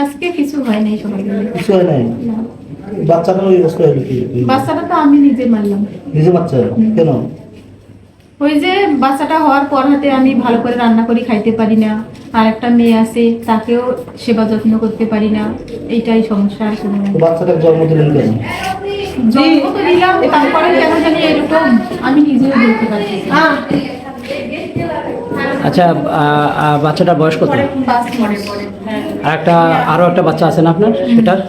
আজকে কিছু হয় নাই সকালবেলা কিছু হয় নাই? না। বাচ্চাটার ওই অবস্থা হলো কি বাচ্চাটা তো আমি নিজে মারলাম। নিজে বাচ্চা কেন? ওই যে বাচ্চাটা হওয়ার পর হাতে আমি ভালো করে রান্না করে খাইতে পারি না। আর একটা মেয়ে আছে তাকেও সেবা যত্ন করতে পারি না। এইটাই সমস্যা আর কোনো না। জন্ম দিলেন কেন? জন্ম তো দিলাম তারপরে কেন জানি এরকম আমি নিজেও বলতে পারছি। আচ্ছা বাচ্চাটার বয়স কত? আর একটা আরও একটা বাচ্চা আছে না আপনার? সেটার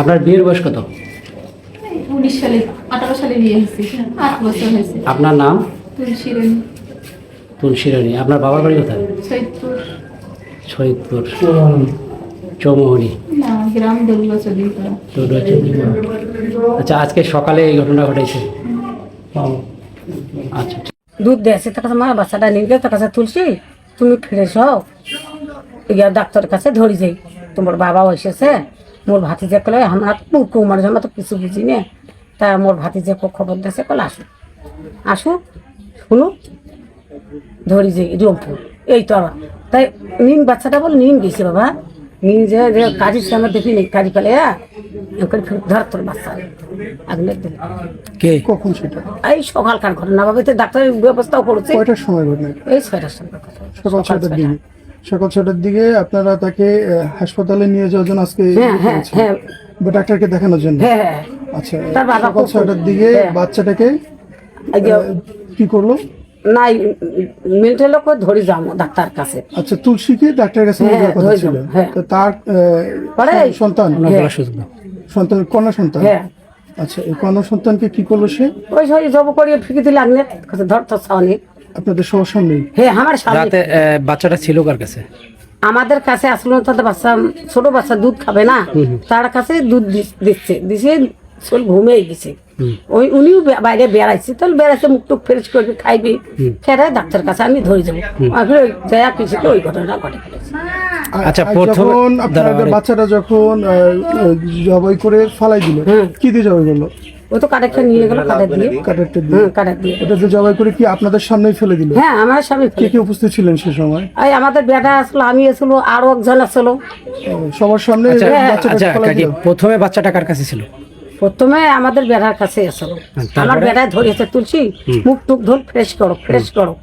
আপনার বিয়ের বয়স কত? সালে সালে বিয়ে বছর হয়েছে। আপনার নাম? তুলসী রানী। তুলসী রানী। আপনার বাবার বাড়ি কোথায়? সৈয়দপুর। শহীদপুর চৌমোহনী। আচ্ছা আজকে সকালে এই ঘটনা ঘটেছে। আচ্ছা। দুধ দিয়েছে, তার কাছে মা বাচ্চাটা নিয়ে গেলে, তার কাছে তুলসী তুমি ফিরেছ ইয়া ডাক্তারের কাছে ধরি যাই। তোমার বাবা এসেছে, মোর ভাতিজা কলে আমরা মূর্খ মানুষ তো কিছু বুঝি নে। তা মোর ভাতি ভাতিজা খবর দিয়েছে কলে আসো। আসো? শুনো, ধরি যাই, রংপুর। এই তো, তাই নিন বাচ্চাটা বল, নিন গেছে বাবা। নিন যে যে কাজের সামনে দেখি নেই কাজী পেলে এরকম ধর তোর বাচ্চা। আগলে দিল কে? কখন সেটা? এই সকালকার ঘটনা বাবা তো ডাক্তারের ব্যবস্থাও করেছে। কয়টার সময় ঘটনা এই ছয়টার সময় সকাল ছটার দিকে। সকাল ছটার দিকে আপনারা তাকে হাসপাতালে নিয়ে যাওয়ার জন্য আজকে হ্যাঁ হ্যাঁ হ্যাঁ। বা ডাক্তারকে দেখানোর জন্য? হ্যাঁ হ্যাঁ। আচ্ছা তার বাবা সকাল ছটার দিকে হ্যাঁ। বাচ্চাটাকে কি করল? নাই মেন্টাল লোক ধরে যাও ডাক্তার কাছে। আচ্ছা তুলসীকে ডাক্তারের কাছে নিয়ে হ্যাঁ, যাওয়ার কথা ছিল। হ্যাঁ। তো তার পরে সন্তান? আপনার হ্যাঁ। সন্তান কন্যা সন্তান? হ্যাঁ। আচ্ছা এই কন্যা সন্তানকে কি করল সে? ওই সব জব করিয়ে ফিকে দিলে কাছে ধর তো সামনে। আপনাদের সবার সামনে? হ্যাঁ আমার সামনে। রাতে বাচ্চাটা ছিল কার কাছে? আমাদের কাছে আসলো তাদের বাচ্চা ছোট বাচ্চা দুধ খাবে না? তার কাছে দুধ দি- দিচ্ছে। দিছে চল ঘুমিয়ে গেছে ওই উনিও বাইরে বেড়াইছে তাহলে বেড়াইছে মুখ টুক ফ্রেশ করে খাইবি। খেয়ে ডাক্তার কাছে আমি ধরে যাব। আমি ওই জয়া কিছু ওই ঘটনাটা ঘটে ফেলেছে। আচ্ছা, প্রথমে- আপনাদের বাচ্চাটা যখন জবাই করে ফালাই দিল কি দিয়ে জবাই করল? ওই তো কাটা খেয়ে নিয়ে গেল কাটা দিয়ে। কাটারটা দিয়ে। হুম কাটা দিয়ে। এটা যে জবাই করে কি আপনাদের সামনেই ফেলে দিল? হ্যাঁ আমার স্বামী কে কে উপস্থিত ছিলেন সে সময়? এই আমাদের বেটা আসলো আমি আসলো আরও একজন আসলো। ও, সবার সামনে আচ্ছা আচ্ছা ফেলাই কাকি দিল। প্রথমে বাচ্চাটা কার কাছে ছিল? প্রথমে আমাদের বেড়ার কাছে আসলো আমার বেড়ায় ধরেছে তুলসী মুখ টুক ধর ফ্রেশ করো ফ্রেশ করো।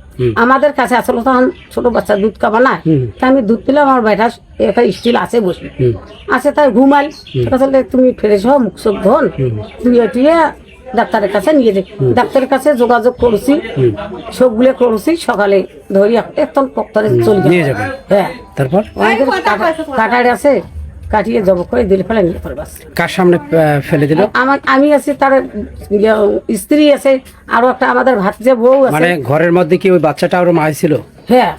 আমাদের কাছে আসলো তখন ছোট বাচ্চা দুধ খাবা না তা আমি দুধ পেলাম আমার বেটা একটা স্টিল আছে বসে। আছে তাই ঘুমাই আসলে তুমি ফ্রেশ হও মুখ চোখ ধন। তুই এটিয়ে ডাক্তারের কাছে নিয়ে যাই। ডাক্তারের কাছে যোগাযোগ করছি। সবগুলো করছি সকালে ধরি একদম পক্তরে চলে যাবে। হ্যাঁ। তারপর? কাটার আছে। কাটিয়ে জব করে দিলে ফেলে নিয়ে পড়ে বাস। কার সামনে ফেলে দিল? আমার আমি আছি তার ইয়ে, স্ত্রী আছে আরও একটা আমাদের ভাত যে বউ আছে। মানে ঘরের মধ্যে কি ওই বাচ্চাটা আরও মায় ছিল? হ্যাঁ।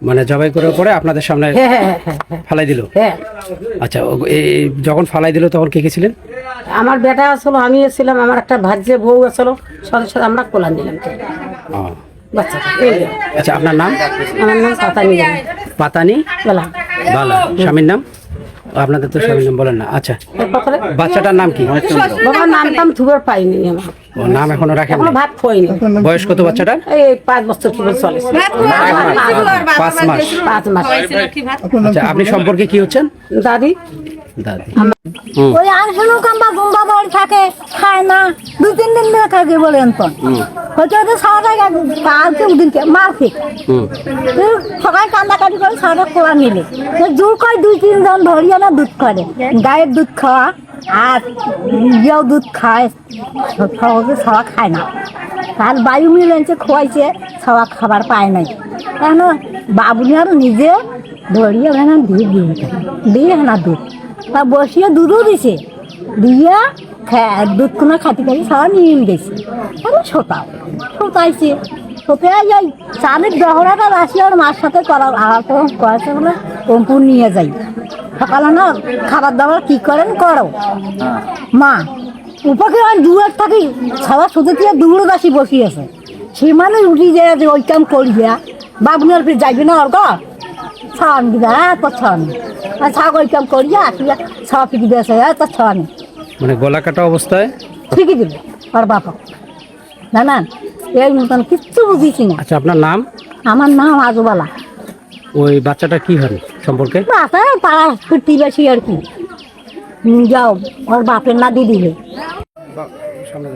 মানে জবাই করে পরে আপনাদের সামনে হ্যাঁ হ্যাঁ হ্যাঁ, হ্যাঁ হ্যাঁ। ফালাই দিল? হ্যাঁ। আচ্ছা এই যখন ফালাই দিল তখন কে কে ছিলেন? আমার বেটা আসলো আমি ছিলাম আমার একটা ভাত যে বউ আসলো সাথে সাথে আমরা কোলা নিলাম আচ্ছা আপনার নাম? আমার নাম পাতানি। পাতানি? বলা। বালা। স্বামীর নাম? আপনাদের তো স্বামীর নাম বলেন না। আচ্ছা। বাচ্চাটার নাম কি? বাবা নাম টাম থুবার পাইনি আমার। ও নাম এখনও রাখেন? এখনও ভাত খাইনি বয়স কত বাচ্চাটার এই পাঁচ বছর কি চলে। পাঁচ মাস। পাঁচ মাস। আচ্ছা আপনি সম্পর্কে কি হচ্ছেন? দাদি। দাদি। ওই আনসানো কাম্বা গুম্বা বাড়ি থাকে খায় না। দু তিন দিন ধরে থাকে বলেন তো হয়তো হয়তো সারা কালকে উদিনকে মারছে সকাল কান্দাকাটি করে সারা কোলা নিলে তো জোর করে দুই তিনজন ধরিয়ে না দুধ করে। গায়ের দুধ খাওয়া আর ইয়েও দুধ খায়। সহজে সাওয়া খায় না। তার বায়ু মিলেছে খোয়াইছে সাওয়া খাবার পায় নাই। কেন বাবুনি আর নিজে ধরিয়ে ওখানে দিয়ে দিয়ে দিয়ে না দুধ। তা বসিয়ে দুধও দিছে। দিয়ে খা- দুধ কোনো খাতি খাতি সারা নিয়ে গেছে তাহলে সোতাও সোতাইছে সোতে যাই চাঁদের দহরাটা আসলে আর মার সাথে করা আলাপ করেছে বলে কম্পুর নিয়ে যাই। সকালে না খাবার দাবার কি করেন করো। মা উপকে আর দূরের থাকি সবার শুধু কি দূরে বাসি বসিয়েছে। সে মানে উঠি যে যে ওই কাম করি যা বাবুনের ফির যাইবি না ওর ঘর ছান দিবে এত ছান আর ছাগল কাম করি আসিয়া ছা ফিকি দিয়েছে এত ছান মানে গলা কাটা অবস্থায়? ফিকি দিল ওর বাবা না না এই মতন কিচ্ছু বুঝিছি না। আচ্ছা আপনার নাম? আমার নাম আজবালা। ওই বাচ্চাটা কি হন সম্পর্কে? বাসা পাড়া প্রতিবেশী আর কি। যাও ওর বাপের না দিয়ে দিলে সামনে।